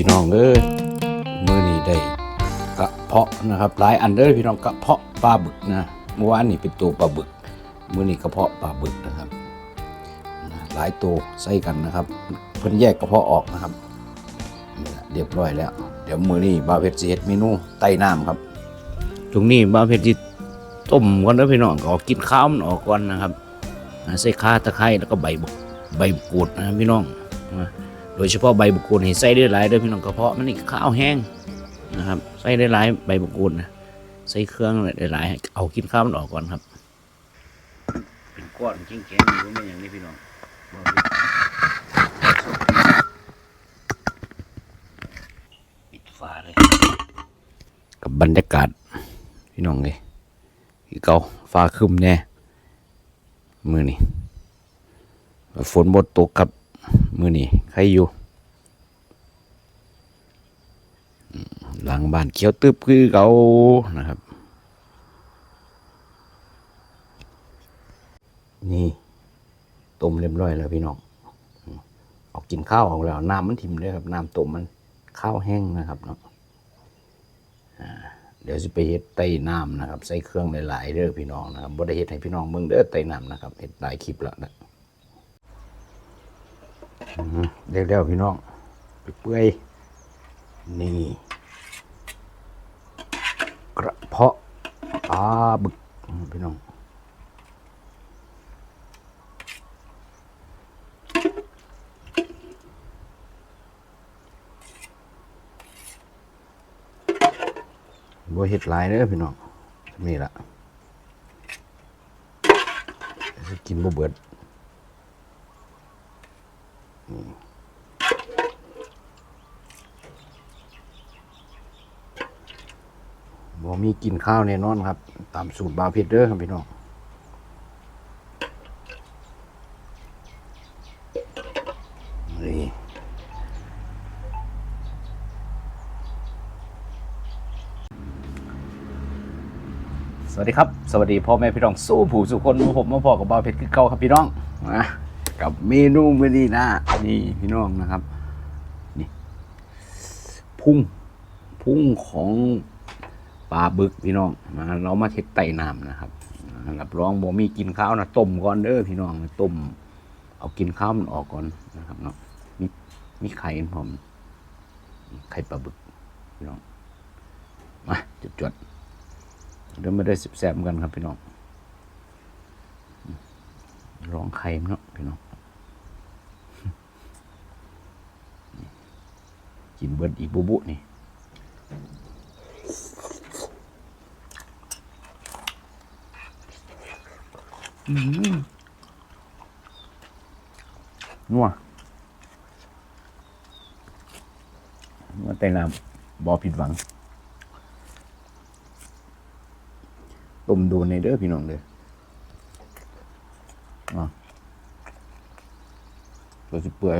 พี่น้องเอ้ยมื้อนี้ได้กระเพาะนะครับ หลายอันเด้อพี่น้องกระเพาะปลาบึกนะเมื่อวานนี่เป็นตัวปลาบึกมื้อนี้กระเพาะปลาบึกนะครับหลายตัวใส่กันนะครับ เพิ่นแยกกระเพาะออกนะครับเรียบร้อยแล้ว เดี๋ยวมื้อนี้บาเพชรสิเฮ็ดเมนูไต้น้ำครับ ตรงนี้บาเพชรสิต้มก่อนเด้อพี่น้องก็กินข้าวมันออกก่อนนะครับใส่ข่าตะไคร้แล้วก็ใบบกใบกูดนะพี่น้องนะ โดยเฉพาะใบบุกรูดให้ใส่ได้หลายเด้อพี่น้องกระเพาะมันนี่ข้าวแห้งนะครับใส่ได้หลายใบบุกรูดนะใส่เครื่องได้หลายเอากินข้าวมันออกก่อนครับเป็นก้อนแข็งๆอยู่ไม่อย่างนี้พี่น้องปิดฝาเลยกับบรรยากาศพี่น้องเลยคือเก่าฟ้าครึมแน่มือนี่ฝนบดตกครับ มือนี่ใครอยู่ หลังบ้านเขียวตึบคือเก่านะครับ นี่ต้มเรียบร้อยแล้วพี่น้องออกกินข้าวของเราน้ำมันถิ่มเลยครับน้ำต้มมันข้าวแห้งนะครับเนาะเดี๋ยวจะไปเฮ็ดไต้น้ำนะครับ ใส่เครื่องหลายๆเด้อพี่น้องนะครับบ่ได้เฮ็ดให้พี่น้องเบิ่งเด้อไต้น้ำนะครับเฮ็ดหลายคลิปแล้วนะ เรียกแล้วพี่น้องไปเปื่อยนี่กระเพาะปลาบึกพี่น้องบัวเห็ดลายเด้อพี่น้องนี่ละจะกินบ่เบิด บ่มีกินข้าวแน่นอนครับ ตามสูตรบาวเพชรเด้อครับพี่น้องนี่สวัสดีครับ สวัสดีพ่อแม่พี่น้องสู้ผู้สุคนผมมาพอกับบาวเพชรคือเก่าครับพี่น้องนะ กับเมนูมื้อนี้นะนี่พี่น้องนะครับ นี่พุ่งพุ่งของปลาบึกพี่น้องนะเรามาเท็ดไตน้ำนะครับรับรองบ่มีกินข้าวนะต้มก่อนเด้อพี่น้องต้มเอากินข้าวมันออกก่อนนะครับเนาะมีมีไข่พร้อมไข่ปลาบึกพี่น้องมาจุดจดเดี๋ยวไม่ได้สิบแซมกันครับพี่น้องลองไข่เนาะพี่น้อง กินเบิดอีกบุบุนี่นัวนัวแต่น้ำบอผิดหวัง ต้มโดนในเด้อพี่น้องเด้ออะเราจะเปื่อย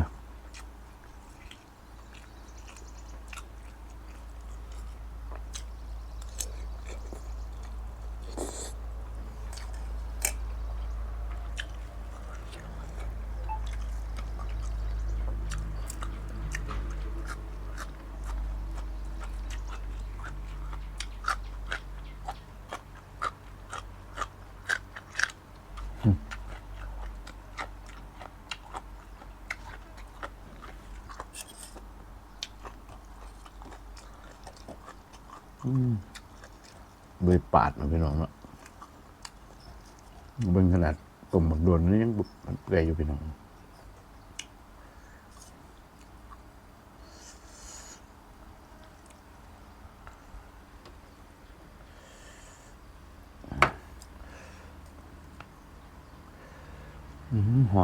โดยปาดเนาพี่น้องเนาะเบิ่งขนาดต้มบักโดนนี่ยังบุกเปื่อยอยู่พี่น้องอืมห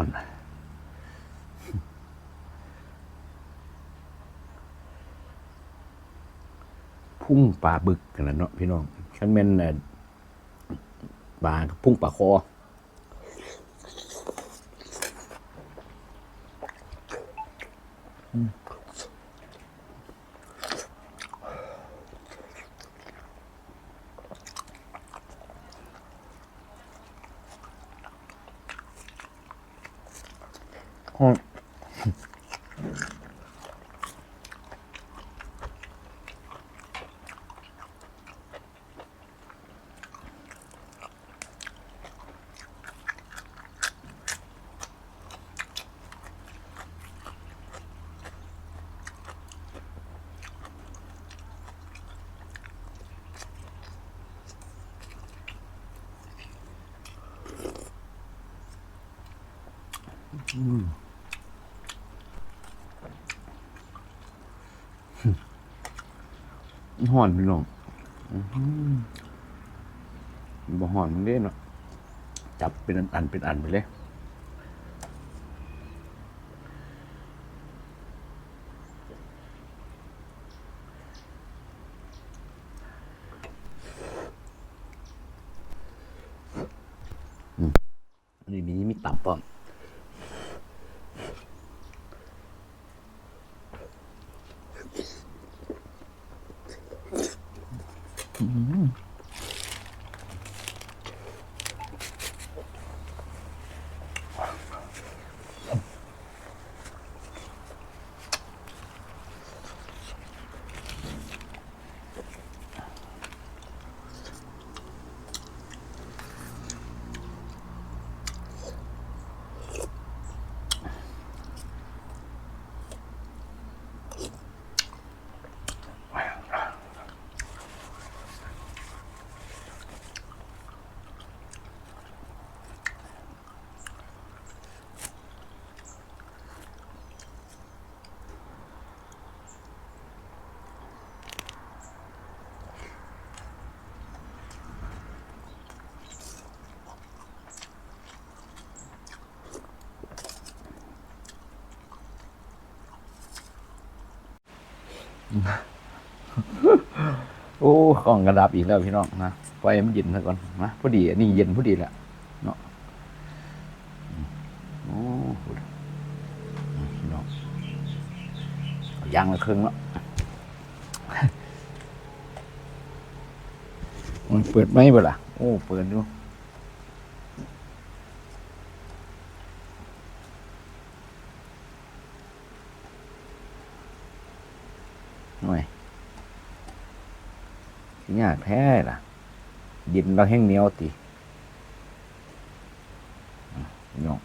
พุ่งปลาบึกกันนะเนาะพี่น้องฉันเป็นน่าพุ่งปลาคออืม ห่อนพี่น้องอื้อหือบ่ห่อนมันเด้เนาะจับเป็นอันเป็นอันไปเลยนี่มีมีตับป้อม โอ้ของกระดับอีกแล้วพี่น้องนะไฟมันเย็นซะก่อนนะพอดีอันนี้เย็นพอดีแหละเนาะโอ้พี่น้องเอายางละครึ่งแล้วมันเปิดไหมบ่ล่ะโอ้ เปิดดูหน่อย ยากแท้ล่ะ ดินเราแห้งเหนียวตีน้อง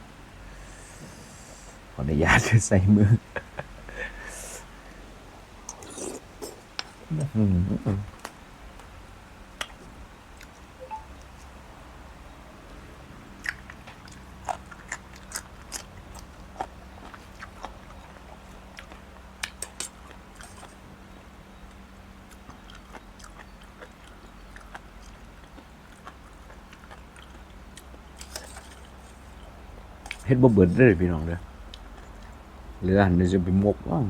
ขออนุญาตใส่มือ อืม เฮ็ดบ่เบิดเลยพี่น้องเด้อเหลือหันจะไปหมกว่าง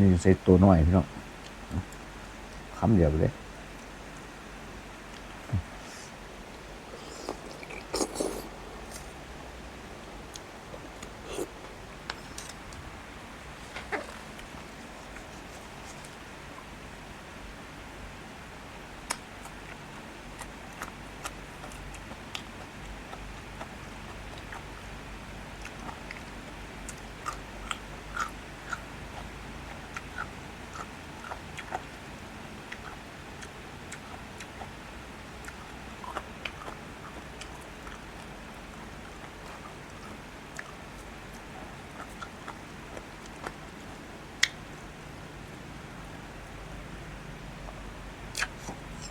นี่ใส่ตัวน้อยพี่น้องคำเดียวเลย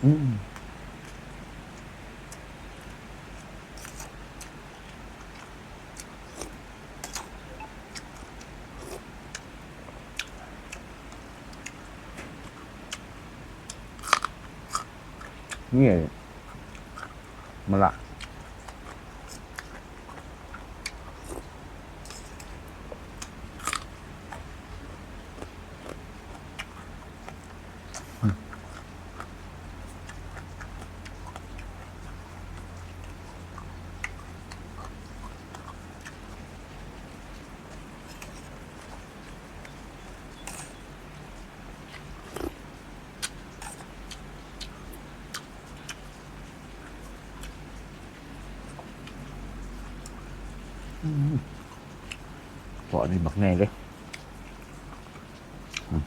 อืมนี่มา ละาะนี่บักแน่เลยอืม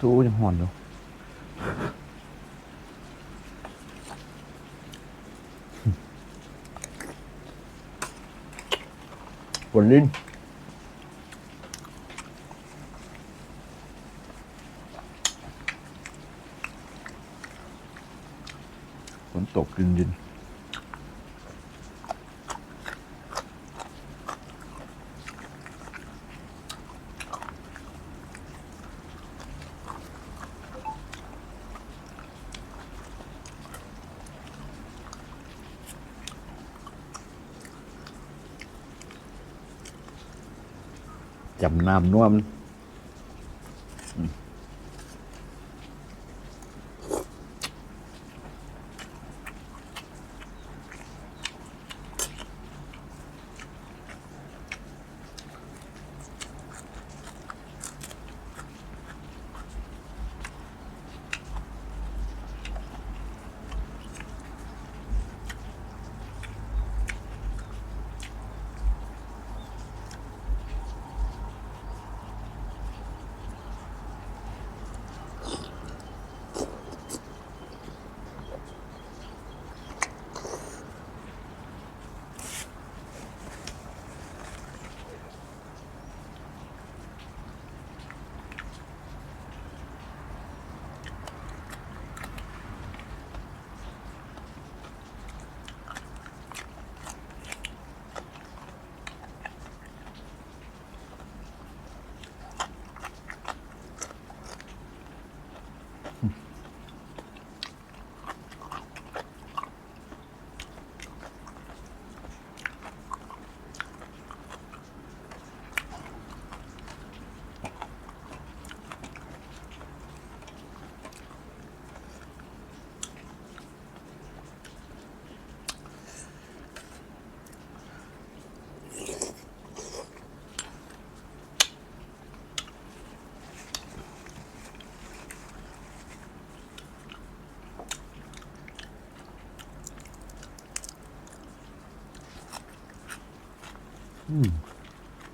ทูยังห่อนอยู่ปวดลิ้นฝนตกเย็นๆ จำนำนวม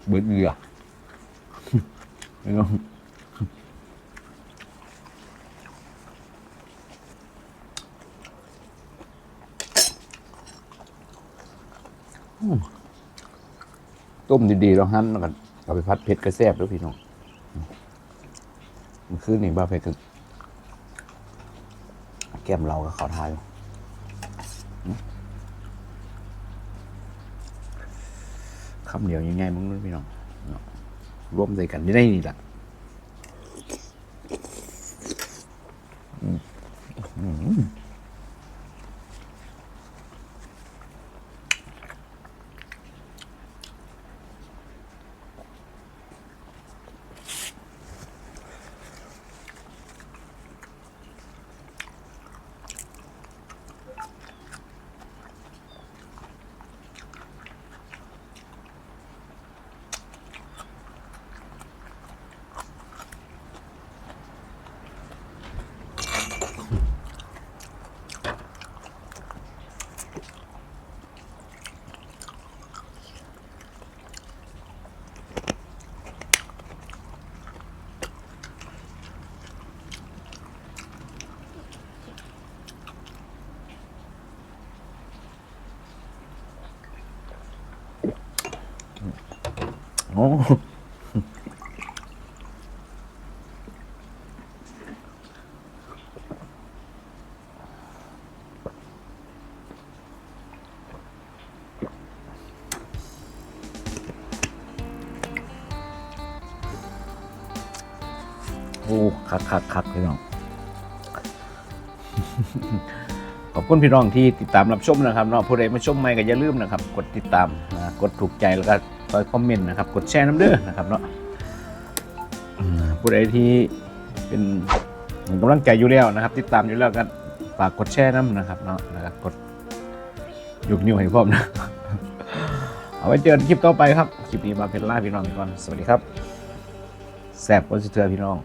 เบิดเหงื่อไม่ต้องต้มดีๆแล้วหั่นแล้วกันเอาไปพัดเผ็ดกระแซบด้วยพี่น้องมันคือนี่บ้าเผ็ดคือแก้มเรากับขอทายอืม คำเดียวยังไงมึงพี่น้องร่วมใจกันได้นี่แหละ อ้โอ้คักคักคักพี่น้อง ขอบคุณพี่น้องที่ติดตามรับชมนะครับเนาะผู้ใดมาชมใหม่ก็อย่าลืมนะครับ กดติดตามนะกดถูกใจแล้วก็ คอยคอมเมนต์นะครับ กดแชร์น้ำเด้อนะครับเนาะผู้ใดที่เป็นกำลังใจอยู่แล้วนะครับ ติดตามอยู่แล้วก็ฝากกดแชร์น้ำนะครับเนาะแล้วก็กดยกนิ้วให้พร้อมนะเอาไว้เจอกันคลิปต่อไปครับ คลิปนี้มาเป็นล่าพี่น้องก่อน สวัสดีครับแสบคนสิเทือพี่น้อง